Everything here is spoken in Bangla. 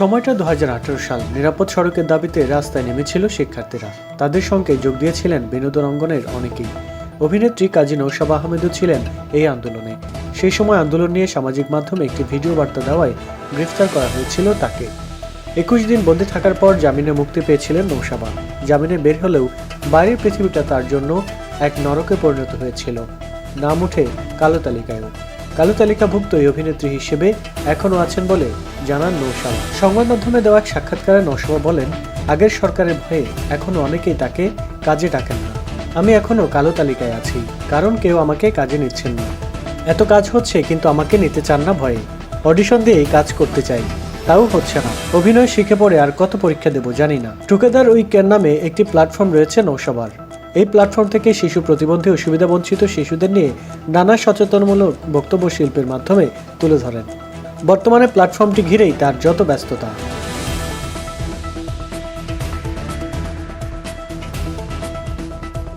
সময়টা দু সাল। নিরাপদ সড়কের দাবিতে রাস্তায় নেমেছিল শিক্ষার্থীরা। তাদের সঙ্গে যোগ দিয়েছিলেন বিনোদন অঙ্গনের অনেকেই। অভিনেত্রী কাজী নৌশাবা আহমেদও ছিলেন এই আন্দোলনে। সেই সময় আন্দোলন নিয়ে সামাজিক মাধ্যমে একটি ভিডিও বার্তা দেওয়ায় গ্রেফতার করা হয়েছিল তাকে। একুশ দিন বন্দী থাকার পর জামিনে মুক্তি পেয়েছিলেন নৌশাবা জামিনে বের হলেও বাইরের পৃথিবীটা তার জন্য এক নরকে পরিণত হয়েছিল। নাম উঠে কালো তালিকায়ও। কালো তালিকাভুক্ত এই অভিনেত্রী হিসেবে এখনও আছেন বলে জানান নৌশাবা সংবাদ মাধ্যমে দেওয়া এক সাক্ষাৎকারে নৌশাবা বলেন, আগের সরকারের ভয়ে এখনও অনেকেই তাকে কাজে ডাকেন না। আমি এখনও কালো তালিকায় আছি, কারণ কেউ আমাকে কাজে নিচ্ছেন না। এত কাজ হচ্ছে, কিন্তু আমাকে নিতে চান না ভয়ে। অডিশন দিয়েই কাজ করতে চাই, তাও হচ্ছে না। অভিনয় শিখে পড়ে আর কত পরীক্ষা দেব জানি না। টুকেদার উইকের নামে একটি প্ল্যাটফর্ম রয়েছে নৌসভার এই প্ল্যাটফর্ম থেকে শিশু প্রতিবন্ধী ও সুবিধাবঞ্চিত শিশুদের নিয়ে নানা সচেতনমূলক বক্তব্য শিল্পের মাধ্যমে তুলে ধরেন। বর্তমানে প্ল্যাটফর্মটি ঘিরেই তার যত ব্যস্ততা।